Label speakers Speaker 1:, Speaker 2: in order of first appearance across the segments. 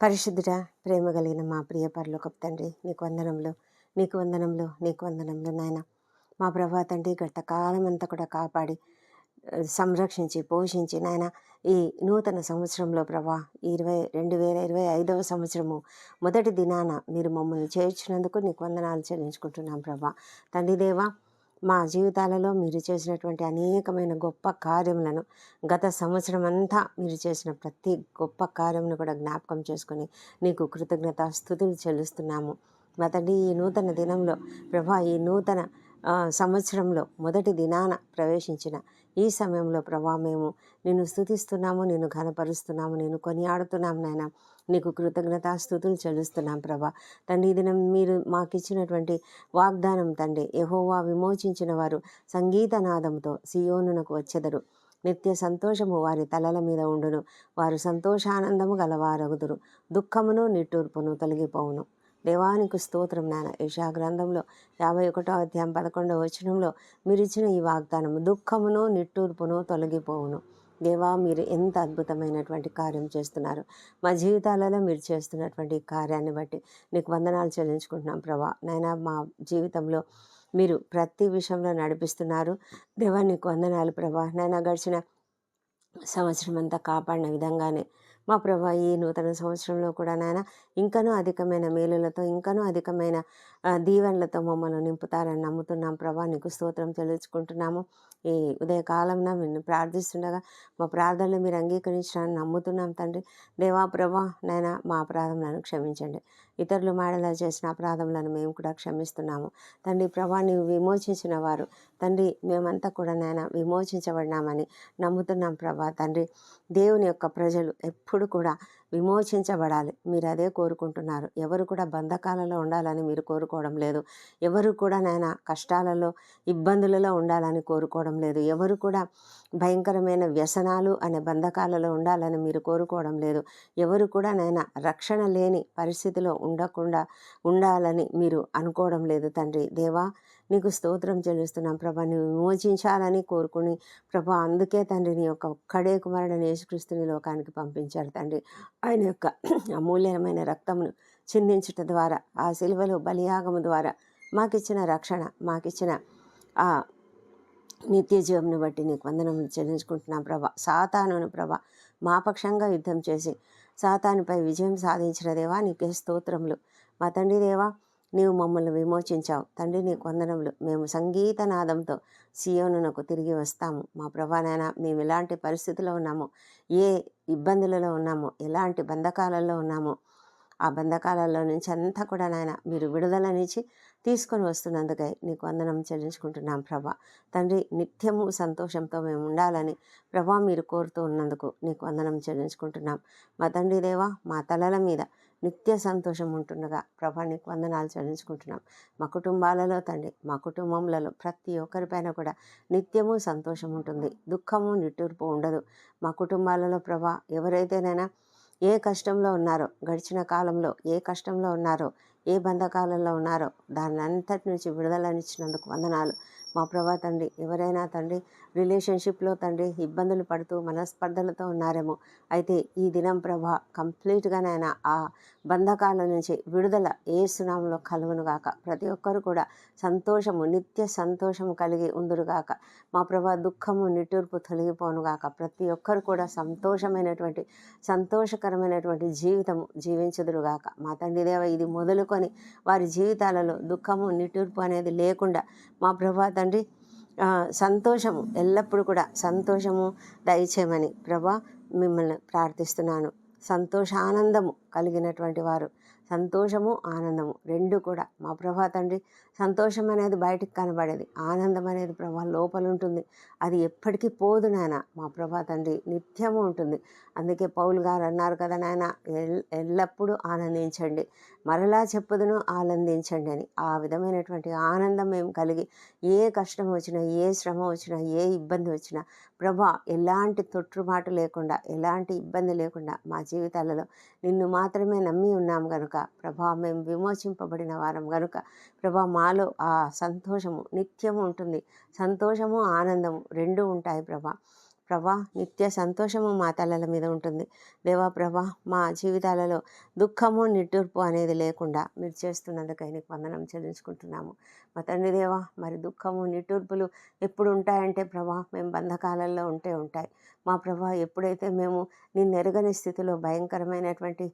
Speaker 1: పరిశుద్ధుడ ప్రేమ కలిగిన మా ప్రియ పరలోకపు తండ్రి నీకు వందనంలో నీకు వందనంలో నీకు వందనంలో నాయన. మా ప్రభా తండ్రి గత కాలం అంతా కూడా కాపాడి సంరక్షించి పోషించి నాయన ఈ నూతన సంవత్సరంలో ప్రభా ఇరవై రెండు వేల ఇరవై ఐదవ సంవత్సరము మొదటి దినాన మీరు మమ్మల్ని చేర్చినందుకు నీకు వందనాలు చెల్లించుకుంటున్నాం ప్రభా. తండ్రి దేవా మా జీవితాలలో మీరు చేసినటువంటి అనేకమైన గొప్ప కార్యములను గత సంవత్సరం అంతా మీరు చేసిన ప్రతి గొప్ప కార్యమును కూడా జ్ఞాపకం చేసుకొని నీకు కృతజ్ఞత స్థుతులు చెల్లిస్తున్నాము. మొదటి ఈ నూతన దినంలో ప్రభా ఈ నూతన సంవత్సరంలో మొదటి దినాన ప్రవేశించిన ఈ సమయంలో ప్రభా మేము నిన్ను స్థుతిస్తున్నాము నిన్ను ఘనపరుస్తున్నాము నిన్ను కొనియాడుతున్నాము నాయన. నీకు కృతజ్ఞతాస్థుతులు చెల్లిస్తున్నాం ప్రభా. తండ్రి ఇది దినం మీరు మాకు ఇచ్చినటువంటి వాగ్దానం తండ్రి ఎహోవా విమోచించిన వారు సంగీతనాదంతో సియోనునకు వచ్చెదరు. నిత్య సంతోషము వారి తలల మీద ఉండును. వారు సంతోషానందము గలవారగుదురు. దుఃఖమును నిట్టూర్పును తొలగిపోవును. దేవానికి స్తోత్రం నాన్న యశా గ్రంథంలో యాభై ఒకటో అధ్యాయం పదకొండవ వచనంలో మీరు ఇచ్చిన ఈ వాగ్దానం దుఃఖమును నిట్టూర్పును తొలగిపోవును. దేవా మీరు ఎంత అద్భుతమైనటువంటి కార్యం చేస్తున్నారు. మా జీవితాలలో మీరు చేస్తున్నటువంటి కార్యాన్ని బట్టి నీకు వందనాలు చెల్లించుకుంటున్నాం ప్రభా. నాయన మా జీవితంలో మీరు ప్రతి విషయంలో నడిపిస్తున్నారు. దేవా నీకు వందనాలు ప్రభా. నాయన గడిచిన సంవత్సరం అంతా కాపాడిన విధంగానే మా ప్రభా ఈ నూతన సంవత్సరంలో కూడా నాయన ఇంకనూ అధికమైన మేలులతో ఇంకనూ అధికమైన దీవెనలతో మమ్మల్ని నింపుతారని నమ్ముతున్నాం ప్రభా. నీకు స్తోత్రం చెల్లించుకుంటున్నాము. ఈ ఉదయకాలంలో మేము ప్రార్థిస్తుండగా మా ప్రార్థనలు మీరు అంగీకరించడానికి నమ్ముతున్నాం తండ్రి. దేవా ప్రభా నాయన మా అపరాధములను క్షమించండి. ఇతరులు మాడలా చేసిన అపరాధములను మేము కూడా క్షమిస్తున్నాము. తండ్రి ప్రభా నీవు విమోచించిన వారు. తండ్రి మేమంతా కూడా నాయన విమోచించబడినామని నమ్ముతున్నాం ప్రభా తండ్రి. దేవుని యొక్క ప్రజలు ఎప్పుడు కూడా విమోచించబడాలి. మీరు అదే కోరుకుంటున్నారు. ఎవరు కూడా బంధకాలలో ఉండాలని మీరు కోరుకోవడం లేదు. ఎవరు కూడా నాయన కష్టాలలో ఇబ్బందులలో ఉండాలని కోరుకోవడం లేదు. ఎవరు కూడా భయంకరమైన వ్యసనాలు అనే బంధకాలలో ఉండాలని మీరు కోరుకోవడం లేదు. ఎవరు కూడా నైనా రక్షణ లేని పరిస్థితిలో ఉండకుండా ఉండాలని మీరు అనుకోవడం లేదు తండ్రి. దేవా నీకు స్తోత్రం చెల్లిస్తున్నాం ప్రభా. నువ్వు విమోచించాలని కోరుకుని ప్రభా అందుకే తండ్రి నీ యొక్క ఒక్కడే కుమారుడని యేసుక్రీస్తుని లోకానికి పంపించారు తండ్రి. ఆయన యొక్క అమూల్యమైన రక్తమును చిందించుట ద్వారా ఆ శిలువలో బలియాగము ద్వారా మాకిచ్చిన రక్షణ మాకిచ్చిన ఆ నిత్య జీవంను బట్టి నీకు వందనములు చెల్లించుకుంటున్నాం ప్రభా. సాతానును ప్రభా మా పక్షంగా యుద్ధం చేసి సాతానుపై విజయం సాధించిన దేవా నీకే స్తోత్రములు. మా తండ్రి దేవా నీవు మమ్మల్ని విమోచించావు. తండ్రి నీకు వందనములు. మేము సంగీత నాదంతో సియోనునకు తిరిగి వస్తాము. మా ప్రభానైనా మేము ఎలాంటి పరిస్థితిలో ఉన్నాము ఏ ఇబ్బందులలో ఉన్నాము ఎలాంటి బంధకాలలో ఉన్నాము ఆ బంధకాలలో నుంచి అంతా కూడా నాయన మీరు విడుదలనిచ్చి తీసుకొని వస్తున్నందుకై నీకు వందనం చెల్లించుకుంటున్నాం ప్రభా. తండ్రి నిత్యము సంతోషంతో మేము ఉండాలని ప్రభా మీరు కోరుతూ ఉన్నందుకు నీకు వందనం చెల్లించుకుంటున్నాం. మా తండ్రి దేవా మా తలల మీద నిత్య సంతోషం ఉంటుండగా ప్రభా నీకు వందనాలు చెల్లించుకుంటున్నాం. మా కుటుంబాలలో తండ్రి మా కుటుంబంలో ప్రతి ఒక్కరిపైన కూడా నిత్యము సంతోషం ఉంటుంది. దుఃఖము నిట్టూర్పు ఉండదు. మా కుటుంబాలలో ప్రభా ఎవరైతేనైనా ఏ కష్టంలో ఉన్నారో గడిచిన కాలంలో ఏ కష్టంలో ఉన్నారో ఏ బంధకాలంలో ఉన్నారో దాని అంతటి నుంచి విడుదలనిచ్చినందుకు వందనాలు. మా ప్రభా తండ్రి ఎవరైనా తండ్రి రిలేషన్షిప్లో తండ్రి ఇబ్బందులు పడుతూ మనస్పర్ధలతో ఉన్నారేమో. అయితే ఈ దినం ప్రభా కంప్లీట్గానైనా ఆ బంధకాల నుంచి విడుదల ఏ సునామంలో కలుగును గాక. ప్రతి ఒక్కరు కూడా సంతోషము నిత్య సంతోషము కలిగి ఉందురుగాక మా ప్రభా దుఃఖము నిట్టూర్పు తొలగిపోను గాక. ప్రతి ఒక్కరు కూడా సంతోషమైనటువంటి సంతోషకరమైనటువంటి జీవితము జీవించుదురుగాక మా తండ్రి దేవ ఇది మొదలుకొని వారి జీవితాలలో దుఃఖము నిట్టూర్పు అనేది లేకుండా మా ప్రభా తండ్రి. సంతోషము ఎల్లప్పుడూ కూడా సంతోషము దయచేయమని ప్రభా మిమ్మల్ని ప్రార్థిస్తున్నాను. సంతోషానందము. కలిగినటువంటి వారు. సంతోషము ఆనందము. రెండు కూడా. మా ప్రభా తండ్రి సంతోషం అనేది బయటికి కనబడేది. ఆనందం అనేది ప్రభా లోపల ఉంటుంది. అది ఎప్పటికీ పోదు నాయన. మా ప్రభా తండ్రి నిత్యము ఉంటుంది. అందుకే పౌలు గారు అన్నారు కదా నాయన ఎల్ ఎల్లప్పుడూ ఆనందించండి. మరలా చెప్పుదును ఆనందించండి అని. ఆ విధమైనటువంటి ఆనందం మేము కలిగి ఏ కష్టం వచ్చినా ఏ శ్రమ వచ్చినా ఏ ఇబ్బంది వచ్చినా ప్రభా ఎలాంటి తొట్టుబాటు లేకుండా ఎలాంటి ఇబ్బంది లేకుండా మా జీవితాలలో నిన్ను మాత్రమే నమ్మి ఉన్నాం గనుక ప్రభా మేము విమోచింపబడిన వారం గనుక ప్రభా మాలో ఆ సంతోషము నిత్యము ఉంటుంది. సంతోషము ఆనందము రెండు ఉంటాయి ప్రభా. ప్రభా నిత్య సంతోషము మా తలల మీద ఉంటుంది. దేవా ప్రభా మా జీవితాలలో దుఃఖము నిట్టూర్పు అనేది లేకుండా మీరు చేస్తున్నందుకై నీకు వందనం చెల్లించుకుంటున్నాము. మా తండ్రి దేవా మరి దుఃఖము నిట్టూర్పులు ఎప్పుడు ఉంటాయంటే ప్రభా మేము బంధకాలలో ఉంటే ఉంటాయి. మా ప్రభా ఎప్పుడైతే మేము నిన్ను ఎరగని స్థితిలో భయంకరమైనటువంటి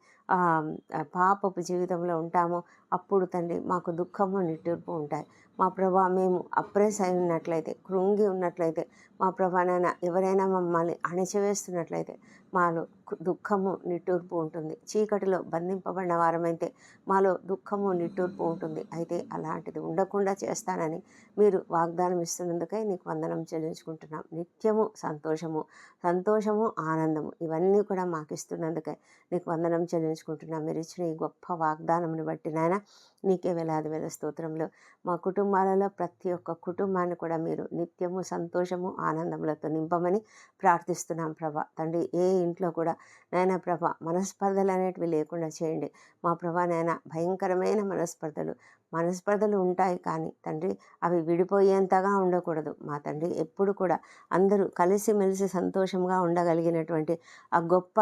Speaker 1: పాపపు జీవితంలో ఉంటామో అప్పుడు తండ్రి మాకు దుఃఖము నిట్టూర్పు ఉంటాయి. మా ప్రభా మేము అప్రెస్ అయి ఉన్నట్లయితే కృంగి ఉన్నట్లయితే మా ప్రభానైనా ఎవరైనా మమ్మల్ని అణచివేస్తున్నట్లయితే మాలో కు- దుఃఖము నిట్టూర్పు ఉంటుంది. చీకటిలో బంధింపబడిన వారమైతే మాలో దుఃఖము నిట్టూర్పు ఉంటుంది. అయితే అలాంటిది ఉండకుండా చేస్తానని మీరు వాగ్దానం ఇస్తున్నందుకై నీకు వందనం చెల్లించుకుంటున్నాం. నిత్యము సంతోషము సంతోషము ఆనందము ఇవన్నీ కూడా మాకు ఇస్తున్నందుకై నీకు వందనం చెల్లించుకుంటున్నాం. మీరు ఇచ్చిన ఈ గొప్ప వాగ్దానమును బట్టి నాయన నీకే వేలాది వేల స్తోత్రంలో మా కుటుంబాలలో ప్రతి ఒక్క కుటుంబాన్ని కూడా మీరు నిత్యము సంతోషము ఆనందములతో నింపమని ప్రార్థిస్తున్నాం ప్రభా. తండ్రి ఏ ఇంట్లో కూడా నాయన ప్రభ మనస్పర్ధలు అనేటివి లేకుండా చేయండి. మా ప్రభా నాయన భయంకరమైన మనస్పర్ధలు మనస్పర్ధలు ఉంటాయి కానీ తండ్రి అవి విడిపోయేంతగా ఉండకూడదు. మా తండ్రి ఎప్పుడు కూడా అందరూ కలిసిమెలిసి సంతోషంగా ఉండగలిగినటువంటి ఆ గొప్ప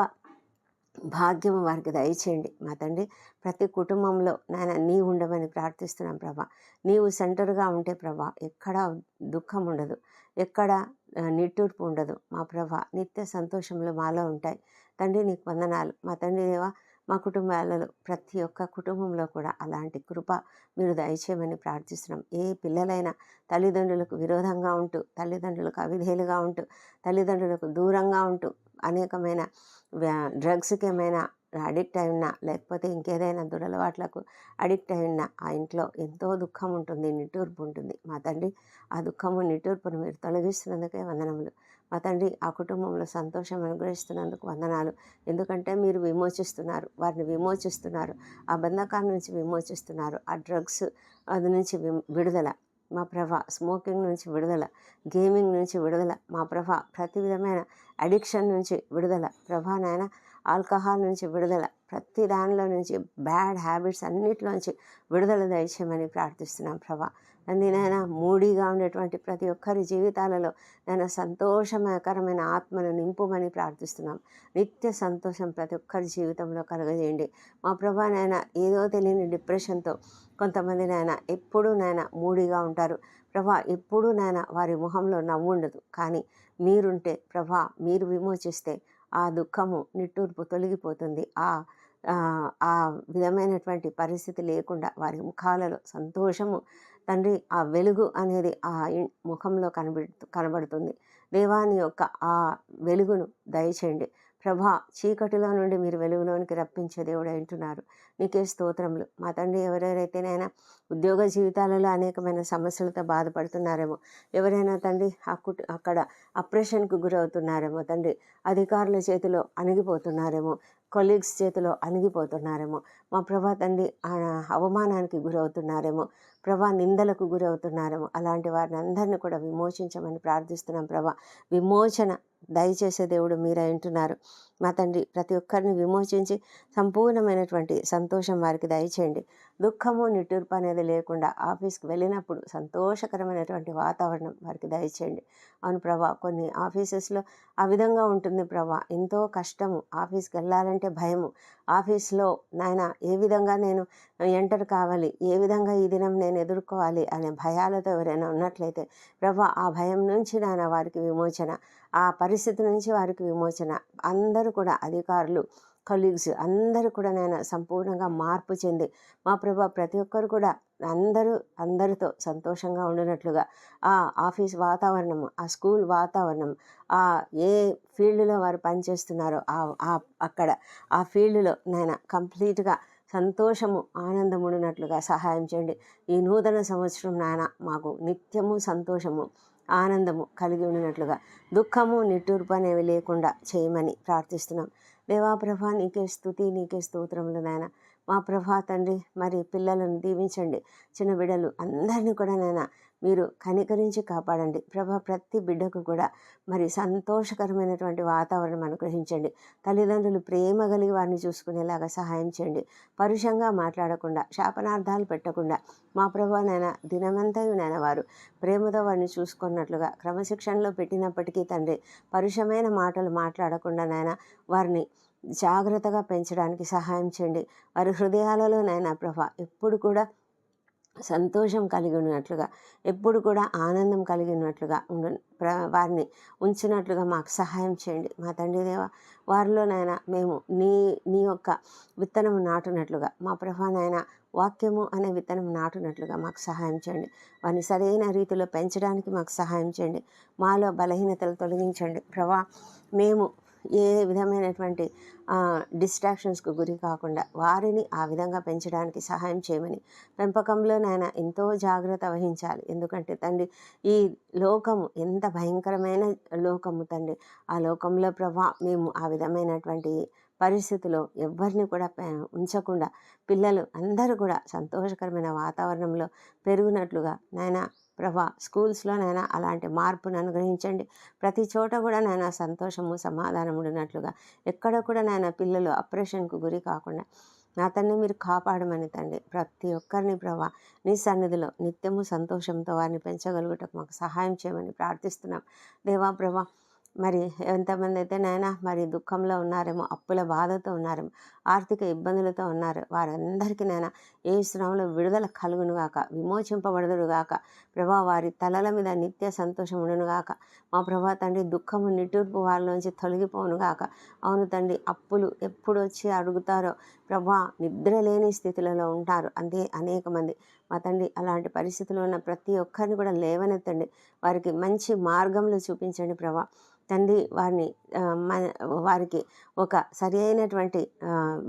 Speaker 1: భాగ్యం వారికి దయచేయండి. మా తండ్రి ప్రతి కుటుంబంలో నాయన నీ ఉండమని ప్రార్థిస్తున్నాం ప్రభా. నీవు సెంటర్గా ఉంటే ప్రభా ఎక్కడ దుఃఖం ఉండదు. ఎక్కడ నిట్టూర్పు ఉండదు. మా ప్రభా నిత్య సంతోషంలో మాలో ఉంటాయి. తండ్రి నీకు వందనాలు. మా తండ్రి దేవా మా కుటుంబాలలో ప్రతి ఒక్క కుటుంబంలో కూడా అలాంటి కృప మీరు దయచేయమని ప్రార్థిస్తున్నాం. ఏ పిల్లలైనా తల్లిదండ్రులకు విరోధంగా ఉంటూ తల్లిదండ్రులకు అవిధేయులుగా ఉంటూ తల్లిదండ్రులకు దూరంగా ఉంటూ అనేకమైన డ్రగ్స్కి ఏమైనా అడిక్ట్ అయి ఉన్నా లేకపోతే ఇంకేదైనా దురలవాట్లకు అడిక్ట్ అయి ఉన్నా ఆ ఇంట్లో ఎంతో దుఃఖం ఉంటుంది నిట్టూర్పు ఉంటుంది మా తండ్రి ఆ దుఃఖము నిట్టూర్పును మీరు తొలగిస్తున్నందుకే వందనములు. మా తండ్రి ఆ కుటుంబంలో సంతోషం అనుగ్రహిస్తున్నందుకు వందనాలు. ఎందుకంటే మీరు విమోచిస్తున్నారు వారిని విమోచిస్తున్నారు ఆ బంధకాల నుంచి విమోచిస్తున్నారు ఆ డ్రగ్స్ అది నుంచి విడుదల. మా ప్రభ స్మోకింగ్ నుంచి విడుదల గేమింగ్ నుంచి విడుదల మా ప్రభ ప్రతి విధమైన అడిక్షన్ నుంచి విడుదల ప్రభా నాయన ఆల్కహాల్ నుంచి విడుదల ప్రతి దానిలో నుంచి బ్యాడ్ హ్యాబిట్స్ అన్నిటిలోంచి విడుదల దయచేయమని ప్రార్థిస్తున్నాం ప్రభా. తండ్రి నాయన. మూడిగా ఉండేటువంటి ప్రతి ఒక్కరి జీవితాలలో నేను సంతోషకరమైన ఆత్మను నింపుమని ప్రార్థిస్తున్నాం. నిత్య సంతోషం ప్రతి ఒక్కరి జీవితంలో కలగజేయండి. మా ప్రభా నాయన ఏదో తెలియని డిప్రెషన్తో కొంతమంది నాయన ఎప్పుడూ నాయన మూడిగా ఉంటారు. ప్రభా ఎప్పుడూ నాయన వారి ముఖంలో నవ్వు ఉండదు. కానీ మీరుంటే ప్రభా మీరు విమోచిస్తే ఆ దుఃఖము నిట్టూర్పు తొలగిపోతుంది. ఆ, ఆ విధమైనటువంటి పరిస్థితి లేకుండా వారి ముఖాలలో సంతోషము తండ్రి ఆ వెలుగు అనేది ఆ ముఖంలో కనబడు కనబడుతుంది. దేవాని యొక్క ఆ వెలుగును దయచేయండి. ప్రభా చీకటిలో నుండి మీరు వెలుగులోనికి రప్పించే దేవుడు అంటున్నారు నీకే స్తోత్రములు. మా తండ్రి ఎవరెవరైతేనైనా ఉద్యోగ జీవితాలలో అనేకమైన సమస్యలతో బాధపడుతున్నారేమో. ఎవరైనా తండ్రి ఆ అక్కడ అప్రెషన్కు గురవుతున్నారేమో. తండ్రి అధికారుల చేతిలో అణిగిపోతున్నారేమో. కొలీగ్స్ చేతిలో అణిగిపోతున్నారేమో. మా ప్రభా తండ్రి ఆ అవమానానికి గురవుతున్నారేమో. ప్రభా నిందలకు గురవుతున్నారేమో. అలాంటి వారిని అందరినీ కూడా విమోచించమని ప్రార్థిస్తున్నాం ప్రభా. విమోచన దయచేసే దేవుడు మీరే అంటున్నారు. మా తండ్రి ప్రతి ఒక్కరిని విమోచించి సంపూర్ణమైనటువంటి సంతోషం వారికి దయచేయండి. దుఃఖము నిట్టూర్పు అనేది లేకుండా ఆఫీస్కి వెళ్ళినప్పుడు సంతోషకరమైనటువంటి వాతావరణం వారికి దయచేయండి. అవును ప్రభా కొన్ని ఆఫీసెస్లో ఆ విధంగా ఉంటుంది ప్రభా ఎంతో కష్టము ఆఫీస్కి వెళ్ళాలంటే భయము. ఆఫీస్లో నాయన ఏ విధంగా నేను ఎంటర్ కావాలి ఏ విధంగా ఈ దినం నేను ఎదుర్కోవాలి అనే భయాలతో ఎవరైనా ఉన్నట్లయితే ప్రభా ఆ భయం నుంచి నాయన వారికి విమోచన ఆ పరిస్థితి నుంచి వారికి విమోచన. అందరూ కూడా అధికారులు కలీగ్స్ అందరూ కూడా నేను సంపూర్ణంగా మార్పు చెంది మా ప్రభా ప్రతి ఒక్కరు కూడా అందరూ అందరితో సంతోషంగా ఉండినట్లుగా ఆ ఆఫీస్ వాతావరణం ఆ స్కూల్ వాతావరణం ఆ ఏ ఫీల్డ్లో వారు పనిచేస్తున్నారో ఆ అక్కడ ఆ ఫీల్డ్లో నేను కంప్లీట్గా సంతోషము ఆనందముడినట్లుగా సహాయం చేయండి. ఈ నూతన సంవత్సరం నాయన మాకు నిత్యము సంతోషము. ఆనందము కలిగి ఉండినట్లుగా. దుఃఖము నిట్టూర్పు అనేవి లేకుండా చేయమని ప్రార్థిస్తున్నాం. దేవాప్రభ నీకే స్థుతి నీకే స్తోత్రములు నాయన. మా ప్రభా తండ్రి మరి పిల్లలను దీవించండి. చిన్న బిడ్డలు అందరినీ కూడా నాయన మీరు కనికరించి కాపాడండి. ప్రభా ప్రతి బిడ్డకు కూడా మరి సంతోషకరమైనటువంటి వాతావరణం అనుగ్రహించండి. తల్లిదండ్రులు ప్రేమ కలిగి వారిని చూసుకునేలాగా సహాయం చేయండి. పరుషంగా మాట్లాడకుండా శాపనార్థాలు పెట్టకుండా మా ప్రభా నాయన దినమంతయు నాయన వారు ప్రేమతో వారిని చూసుకున్నట్లుగా క్రమశిక్షణలో పెట్టినప్పటికీ తండ్రి పరుషమైన మాటలు మాట్లాడకుండా నాయన వారిని జాగ్రత్తగా పెంచడానికి సహాయం చేయండి. వారి హృదయాలలో నాయన ప్రభా ఎప్పుడు కూడా సంతోషం కలిగి ఉన్నట్లుగా ఎప్పుడు కూడా ఆనందం కలిగి ఉన్నట్లుగా ఉండు ప్ర- వారిని ఉంచినట్లుగా మాకు సహాయం చేయండి. మా తండ్రి దేవ వారిలోనైనా మేము నీ నీ యొక్క విత్తనం నాటునట్లుగా మా ప్రభా వాక్యము అనే విత్తనం నాటునట్లుగా మాకు సహాయం చేయండి. వారిని సరైన రీతిలో పెంచడానికి మాకు సహాయం చేయండి. మాలో బలహీనతలు తొలగించండి. ప్రభా మేము ఏ విధమైనటువంటి డిస్ట్రాక్షన్స్కు గురి కాకుండా వారిని ఆ విధంగా పెంచడానికి సహాయం చేయమని పెంపకంలో నాయన ఎంతో జాగ్రత్త వహించాలి. ఎందుకంటే తండ్రి ఈ లోకము ఎంత భయంకరమైన లోకము తండ్రి. ఆ లోకంలో ప్రభా మేము ఆ విధమైనటువంటి పరిస్థితిలో ఎవరిని కూడా పె- ఉంచకుండా పిల్లలు అందరూ కూడా సంతోషకరమైన వాతావరణంలో పెరిగినట్లుగా నాయన ప్రభా స్కూల్స్లో నైనా అలాంటి మార్పును అనుగ్రహించండి. ప్రతి చోట కూడా నాయన సంతోషము సమాధానం ఉన్నట్లుగా ఎక్కడ కూడా నాయన పిల్లలు అప్రెషన్కు గురి కాకుండా నా తండ్రి మీరు కాపాడమని తండ్రి ప్రతి ఒక్కరిని ప్రభా నీ సన్నిధిలో నిత్యము సంతోషంతో వారిని పెంచగలుగుటకు మాకు సహాయం చేయమని ప్రార్థిస్తున్నాం. దేవా ప్రభా మరి ఎంతమంది అయితే నాయన మరి దుఃఖంలో ఉన్నారేమో అప్పుల బాధతో ఉన్నారేమో ఆర్థిక ఇబ్బందులతో ఉన్నారు వారందరికీ నాయన ఏ శ్రమలో విడుదల కలుగును గాక ప్రభా వారి తలల మీద నిత్య సంతోషం ఉండునుగాక మా ప్రభా తండ్రి దుఃఖము నిట్టూర్పు వారిలోంచి తొలగిపోనుగాక అవును తండ్రి అప్పులు ఎప్పుడు వచ్చి అడుగుతారో ప్రభా నిద్ర లేని స్థితులలో ఉంటారు. అంతే అనేక మంది. మా తండ్రి అలాంటి పరిస్థితుల్లో ఉన్న ప్రతి ఒక్కరిని కూడా లేవనెత్తండి. వారికి మంచి మార్గంలో చూపించండి ప్రభా. తండ్రి వారిని మన- వారికి ఒక సరి అయినటువంటి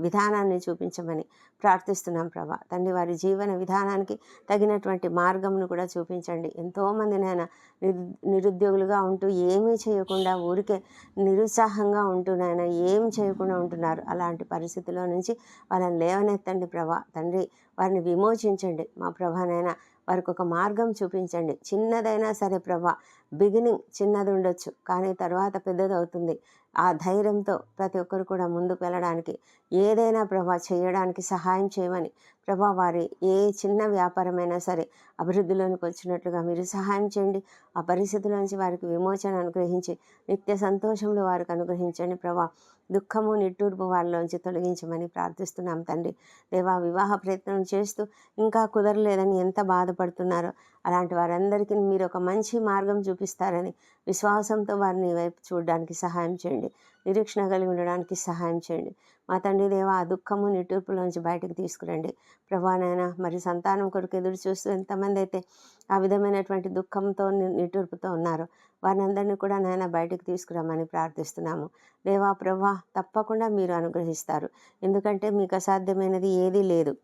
Speaker 1: విధానాన్ని చూపించమని ప్రార్థిస్తున్నాం ప్రభా. తండ్రి వారి జీవన విధానానికి తగినటువంటి మార్గంను కూడా చూపించండి. ఎంతోమంది నాయన నిరు నిరుద్యోగులుగా ఉంటూ ఏమీ చేయకుండా ఊరికే నిరుత్సాహంగా ఉంటూ నాయన ఏం చేయకుండా ఉంటున్నారు. అలాంటి పరిస్థితుల్లో నుంచి వాళ్ళని లేవనెత్తండి ప్రభా. తండ్రి వారిని విమోచించండి. మా ప్రభానైనా వారికి ఒక మార్గం చూపించండి. చిన్నదైనా సరే ప్రభా బిగినింగ్ చిన్నది ఉండొచ్చు కానీ తర్వాత పెద్దది అవుతుంది ఆ ధైర్యంతో ప్రతి ఒక్కరు కూడా ముందుకు వెళ్ళడానికి ఏదైనా ప్రభా చేయడానికి సహాయం చేయమని ప్రభా వారి ఏ చిన్న వ్యాపారమైనా సరే అభివృద్ధిలోనికి వచ్చినట్లుగా మీరు సహాయం చేయండి. ఆ పరిస్థితుల నుంచి వారికి విమోచన అనుగ్రహించి నిత్య సంతోషంలో వారికి అనుగ్రహించండి ప్రభా. దుఃఖము నిట్టూర్పు వాళ్ళలోంచి తొలగించమని ప్రార్థిస్తున్నాం తండ్రి. దేవా వివాహ ప్రయత్నం చేస్తూ ఇంకా కుదరలేదని ఎంత బాధపడుతున్నారో అలాంటి వారందరికీ మీరు ఒక మంచి మార్గం చూపిస్తారని విశ్వాసంతో వారిని వైపు చూడడానికి సహాయం చేయండి. నిరీక్షణ కలిగి ఉండడానికి సహాయం చేయండి. మా తండ్రి దేవ ఆ దుఃఖము నిట్టూర్పులోంచి బయటకు తీసుకురండి. ప్రభానైనా మరి సంతానం కొరకు ఎదురు చూస్తూ ఎంతమంది అయితే ఆ విధమైనటువంటి దుఃఖంతో నిట్టూర్పుతో ఉన్నారో వారిని కూడా నాయన బయటకు తీసుకురామని ప్రార్థిస్తున్నాము. దేవా ప్రభా తప్పకుండా మీరు అనుగ్రహిస్తారు. ఎందుకంటే మీకు అసాధ్యమైనది ఏదీ లేదు.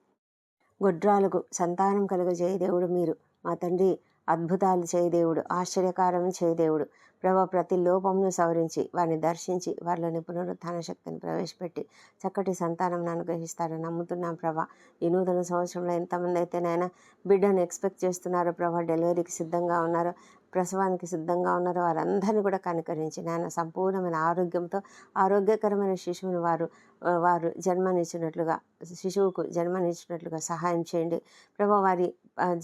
Speaker 1: గొడ్రాలకు సంతానం కలుగజేయ దేవుడు మీరు. మా తండ్రి అద్భుతాలు చేయ దేవుడు ఆశ్చర్యకారం చేయ దేవుడు. ప్రభా ప్రతి లోపమును సవరించి వారిని దర్శించి వారిలోని పునరుత్థాన శక్తిని ప్రవేశపెట్టి చక్కటి సంతానం అనుగ్రహిస్తారని నమ్ముతున్నాం ప్రభా. ఈ నూతన సంవత్సరంలో ఎంతమంది అయితే నాయన బిడ్డను ఎక్స్పెక్ట్ చేస్తున్నారో ప్రభా. డెలివరీకి సిద్ధంగా ఉన్నారో. ప్రసవానికి సిద్ధంగా ఉన్నారో వారందరినీ కూడా కనికరించి నాయన సంపూర్ణమైన ఆరోగ్యంతో ఆరోగ్యకరమైన శిశువుని వారు వారు జన్మనిచ్చినట్లుగా శిశువుకు జన్మనిచ్చినట్లుగా సహాయం చేయండి. ప్రభు వారి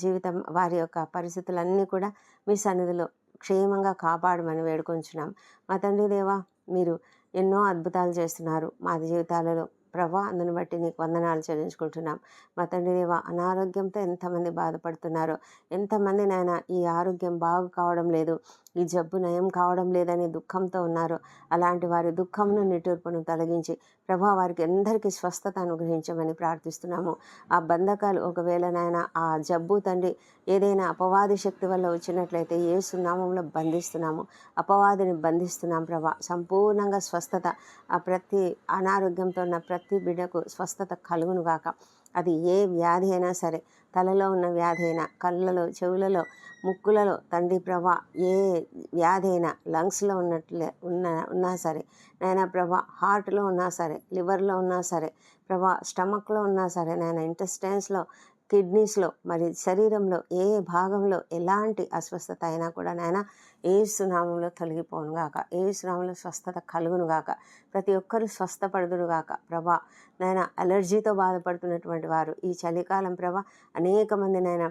Speaker 1: జీవితం వారి యొక్క పరిస్థితులన్నీ కూడా మీ సన్నిధిలో క్షేమంగా కాపాడమని వేడుకొంచున్నాం. మా తండ్రి దేవా మీరు ఎన్నో అద్భుతాలు చేస్తున్నారు. మా జీవితాలలో ప్రభా అందుని బట్టి నీకు వందనాలు చెల్లించుకుంటున్నాం. మా తండ్రి దేవ అనారోగ్యంతో ఎంతమంది బాధపడుతున్నారో ఎంతమంది నాయన ఈ ఆరోగ్యం బాగు కావడం లేదు. ఈ జబ్బు నయం కావడం లేదని దుఃఖంతో ఉన్నారు. అలాంటి వారి దుఃఖమును నిట్టూర్పును తొలగించి ప్రభా వారికి అందరికీ స్వస్థత అనుగ్రహించమని ప్రార్థిస్తున్నాము. ఆ బంధకాలు ఒకవేళ నాయన ఆ జబ్బు తండ్రి ఏదైనా అపవాది శక్తి వల్ల వచ్చినట్లయితే ఏ సున్నామంలో బంధిస్తున్నాము. అపవాదిని బంధిస్తున్నాం ప్రభా. సంపూర్ణంగా స్వస్థత ఆ ప్రతి అనారోగ్యంతో ఉన్న ప్రతి బిడ్డకు స్వస్థత కలుగును గాక అది ఏ వ్యాధి అయినా సరే తలలో ఉన్న వ్యాధైనా? కళ్ళలో చెవులలో ముక్కులలో తండ్రి ప్రభా ఏ వ్యాధైనా? లంగ్స్లో ఉన్నట్లే ఉన్న ఉన్నా సరే. నాయన ప్రభా హార్ట్లో ఉన్నా సరే లివర్లో ఉన్నా సరే ప్రభా స్టమక్లో ఉన్నా సరే నాయన ఇంటెస్టైన్స్లో కిడ్నీస్లో మరి శరీరంలో ఏ భాగంలో ఎలాంటి అస్వస్థత అయినా కూడా నాయన ఏసునామంలో తొలగిపోను గాక. ఏసునామంలో స్వస్థత కలుగును గాక. ప్రతి ఒక్కరూ స్వస్థపడుదురు గాక. ప్రభా నాయన అలర్జీతో బాధపడుతున్నటువంటి వారు ఈ చలికాలం ప్రభా అనేక మంది నాయన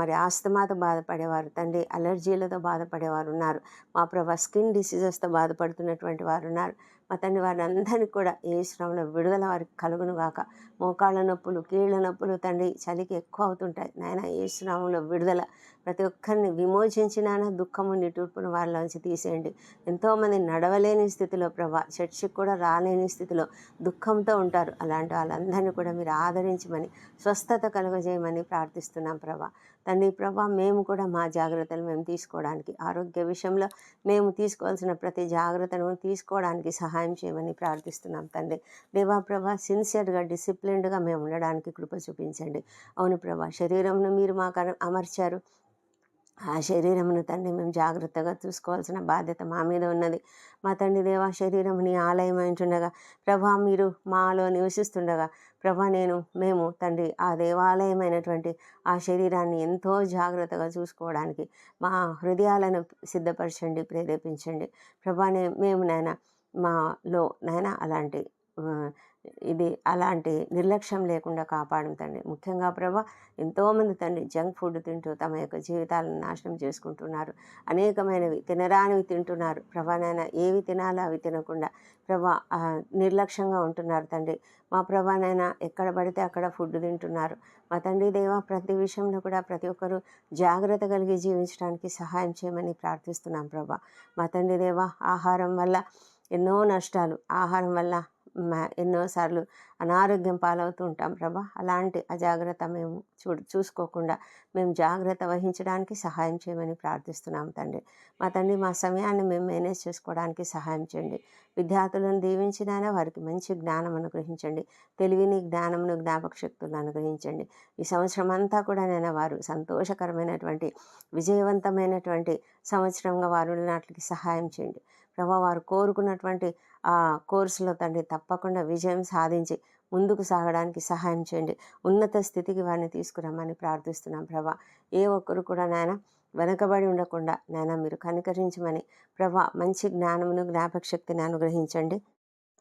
Speaker 1: మరి ఆస్తమాతో బాధపడేవారు తండ్రి అలర్జీలతో బాధపడేవారు ఉన్నారు. మా ప్రభా స్కిన్ డిసీజెస్తో బాధపడుతున్నటువంటి వారు ఉన్నారు. అతన్ని తండ్రి వారి కూడా ఏ శ్రమలో విడుదల వారికి కలుగును గాక. మోకాళ్ళ నొప్పులు కీళ్ళ నొప్పులు తండ్రి చలికి ఎక్కువ అవుతుంటాయి. నాయన ఏ శ్రమంలో విడుదల ప్రతి ఒక్కరిని విమోచించిన దుఃఖము నిటూర్పును వారిలోంచి తీసేయండి. ఎంతోమంది నడవలేని స్థితిలో ప్రభా చర్చికి కూడా రాలేని స్థితిలో దుఃఖంతో ఉంటారు. అలాంటి వాళ్ళందరినీ కూడా మీరు ఆదరించమని స్వస్థత కలుగజేయమని ప్రార్థిస్తున్నాం ప్రభా. తండ్రి ప్రభా మేము కూడా మా జాగ్రత్తలు మేము తీసుకోవడానికి ఆరోగ్య విషయంలో మేము తీసుకోవాల్సిన ప్రతి జాగ్రత్తను తీసుకోవడానికి సహాయం చేయమని ప్రార్థిస్తున్నాం తండ్రి. దేవా ప్రభా సిన్సియర్గా డిసిప్లిన్డ్గా మేము ఉండడానికి కృప చూపించండి. అవును ప్రభా శరీరంను మీరు మాకు అమర్చారు. ఆ శరీరమును తండ్రి మేము జాగ్రత్తగా చూసుకోవాల్సిన బాధ్యత మా మీద ఉన్నది. మా తండ్రి దేవా శరీరం నీ ఆలయం ఉంటుండగా ప్రభా మీరు మాలో నివసిస్తుండగా ప్రభా నేను మేము తండ్రి ఆ దేవాలయమైనటువంటి ఆ శరీరాన్ని ఎంతో జాగ్రత్తగా చూసుకోవడానికి మా హృదయాలను సిద్ధపరచండి ప్రేరేపించండి. ప్రభానే మేము నాయన మాలో నాయన అలాంటి ఇది అలాంటి నిర్లక్ష్యం లేకుండా కాపాడం తండ్రి. ముఖ్యంగా ప్రభా ఎంతోమంది తండ్రి జంక్ ఫుడ్ తింటూ తమ యొక్క జీవితాలను నాశనం చేసుకుంటున్నారు. అనేకమైనవి తినరానివి తింటున్నారు. ప్రభా నాయన ఏవి తినాలో అవి తినకుండా ప్రభా నిర్లక్ష్యంగా ఉంటున్నారు తండ్రి. మా ప్రభానైనా ఎక్కడ పడితే అక్కడ ఫుడ్ తింటున్నారు. మా తండ్రి దేవ ప్రతి విషయంలో కూడా ప్రతి ఒక్కరూ జాగ్రత్త కలిగి జీవించడానికి సహాయం చేయమని ప్రార్థిస్తున్నాం ప్రభా. మా తండ్రి దేవ ఆహారం వల్ల ఎన్నో నష్టాలు ఆహారం వల్ల ఎన్నోసార్లు అనారోగ్యం పాలవుతూ ఉంటాం ప్రభా. అలాంటి అజాగ్రత్త మేము చూ చూసుకోకుండా మేము జాగ్రత్త వహించడానికి సహాయం చేయమని ప్రార్థిస్తున్నాం తండ్రి. మా తండ్రి మా సమయాన్ని మేము మేనేజ్ చేసుకోవడానికి సహాయం చేయండి. విద్యార్థులను దీవించినైనా వారికి మంచి జ్ఞానం అనుగ్రహించండి. తెలివిని జ్ఞానమును జ్ఞాపక శక్తులను అనుగ్రహించండి. ఈ సంవత్సరం అంతా కూడా నేను వారు సంతోషకరమైనటువంటి విజయవంతమైనటువంటి సంవత్సరంగా వారు నాటికి సహాయం చేయండి. ప్రభా వారు కోరుకున్నటువంటి ఆ కోర్సులో తండ్రి తప్పకుండా విజయం సాధించి ముందుకు సాగడానికి సహాయం చేయండి. ఉన్నత స్థితికి వారిని తీసుకురమ్మని ప్రార్థిస్తున్నాం ప్రభా. ఏ ఒక్కరు కూడా నాయన వెనకబడి ఉండకుండా నాయన మీరు కనికరించమని ప్రభా మంచి జ్ఞానమును జ్ఞాపక శక్తిని అనుగ్రహించండి.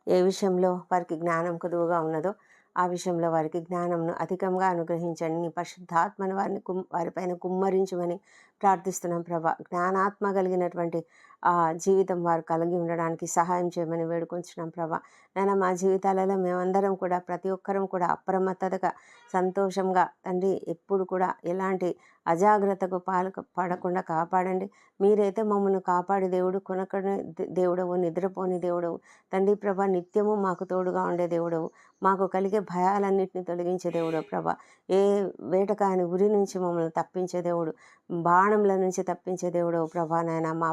Speaker 1: ఏ విషయంలో వారికి జ్ఞానం కొదువుగా ఉన్నదో ఆ విషయంలో వారికి జ్ఞానంను అధికంగా అనుగ్రహించండి. నీ పరిశుద్ధాత్మను వారిని కుమ్ వారిపైన కుమ్మరించమని ప్రార్థిస్తున్నాం ప్రభా. జ్ఞానాత్మ కలిగినటువంటి జీవితం వారు కలిగి ఉండడానికి సహాయం చేయమని వేడుకొంచున్నాం ప్రభా. నాయన మా జీవితాలలో మేమందరం కూడా ప్రతి ఒక్కరం కూడా అప్రమత్తతగా సంతోషంగా తండ్రి ఎప్పుడు కూడా ఎలాంటి అజాగ్రత్తకు పాలు పడకుండా కాపాడండి. మీరైతే మమ్మల్ని కాపాడి దేవుడు కొనకని దేవుడవు నిద్రపోని దేవుడవు. తండ్రి ప్రభా నిత్యము మాకు తోడుగా ఉండే దేవుడవు. మాకు కలిగే భయాలన్నింటినీ తొలగించే దేవుడు ప్రభా. ఏ వేటకాయని ఉరి నుంచి మమ్మల్ని తప్పించే దేవుడు బాణంల నుంచి తప్పించే దేవుడు ప్రభా నాయన. మా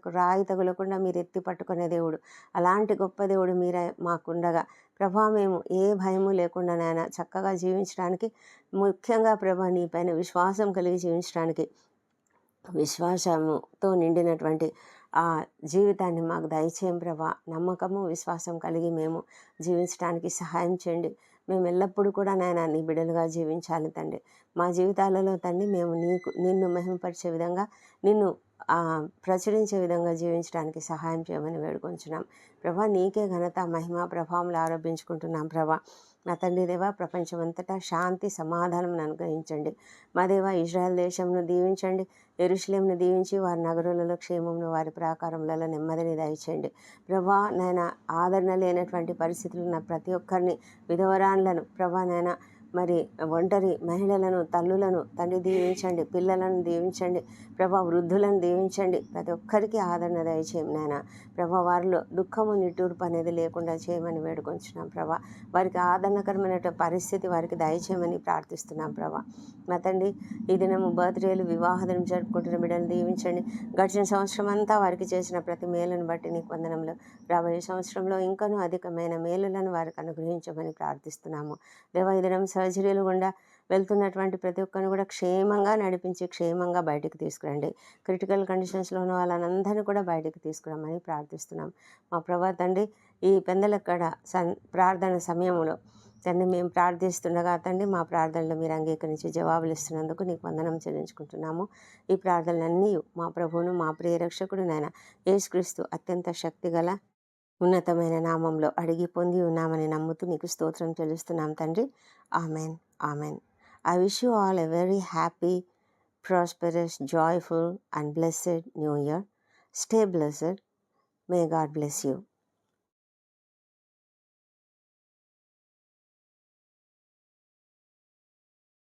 Speaker 1: పాదములకు రాయి తగులకుండా మీరు ఎత్తి పట్టుకునే దేవుడు. అలాంటి గొప్ప దేవుడు మీరే మాకుండగా. ప్రభా మేము ఏ భయము లేకుండా నాయన చక్కగా జీవించడానికి ముఖ్యంగా ప్రభా నీ పైన విశ్వాసం కలిగి జీవించడానికి విశ్వాసముతో నిండినటువంటి ఆ జీవితాన్ని మాకు దయచేయం ప్రభా. నమ్మకము విశ్వాసం కలిగి మేము జీవించడానికి సహాయం చేయండి. మేము ఎల్లప్పుడూ కూడా నాయన నీ బిడ్డలుగా జీవించాలి తండ్రి. మా జీవితాలలో తండ్రి మేము నీకు నిన్ను మహిమపరిచే విధంగా నిన్ను ప్రచురించే విధంగా జీవించడానికి సహాయం చేయమని వేడుకొంచున్నాం. ప్రభా నీకే ఘనత మహిమ ప్రభావంలో ఆరోపించుకుంటున్నాం ప్రభా. నా తండ్రి దేవా ప్రపంచమంతటా శాంతి సమాధానం అనుగ్రహించండి. మా దేవా ఇజ్రాయెల్ దేశంను దీవించండి. ఎరుషులేంను దీవించి వారి నగరులలో క్షేమంను వారి ప్రాకారములలో నెమ్మదిని దయచేయండి. ప్రభా నాయన ఆదరణ లేనటువంటి పరిస్థితులు ఉన్న ప్రతి ఒక్కరిని విధవరాన్లను ప్రభా నాయన మరి ఒంటరి మహిళలను తల్లులను తండ్రి దీవించండి పిల్లలను దీవించండి ప్రభా వృద్ధులను దీవించండి. ప్రతి ఒక్కరికి ఆదరణ దయచేయం నాయన. ప్రభా వారిలో దుఃఖము నిట్టూర్పు అనేది లేకుండా చేయమని వేడుకొంచున్నాం ప్రభా. వారికి ఆదరణకరమైన పరిస్థితి వారికి దయచేయమని ప్రార్థిస్తున్నాం ప్రభా. మా తండ్రి ఈ దినము బర్త్డేలు వివాహదినం జరుపుకుంటున్న బిడ్డలు దీవించండి. గడిచిన సంవత్సరం అంతా వారికి చేసిన ప్రతి మేలును బట్టి నీకు వందనంలో రాబోయే సంవత్సరంలో ఇంకనూ అధికమైన మేలులను వారికి అనుగ్రహించమని ప్రార్థిస్తున్నాము. దేవా ఈ దినం సర్జరీలు గుండా వెళ్తున్నటువంటి ప్రతి ఒక్కరిని కూడా క్షేమంగా నడిపించి క్షేమంగా బయటకు తీసుకురండి. క్రిటికల్ కండిషన్స్లో ఉన్న వాళ్ళందరినీ కూడా బయటికి తీసుకురమ్మని ప్రార్థిస్తున్నాం. మా ప్రభా తండ్రి ఈ పెందలక్కడ సన్ ప్రార్థన సమయంలో తండ్రి మేము ప్రార్థిస్తుండగా తండ్రి మా ప్రార్థనలు మీరు అంగీకరించి జవాబులు ఇస్తున్నందుకు నీకు వందనం చెల్లించుకుంటున్నాము. ఈ ప్రార్థనలన్నీ మా ప్రభువును మా ప్రియరక్షకుడు నాయన యేసుక్రీస్తు అత్యంత శక్తిగల ఉన్నతమైన నామంలో అడిగి పొంది ఉన్నామని నమ్ముతూ నీకు స్తోత్రం చెల్లిస్తున్నాం తండ్రి. Amen. Amen. I wish you all a very happy, prosperous, joyful, and blessed New Year. Stay blessed. May God bless you.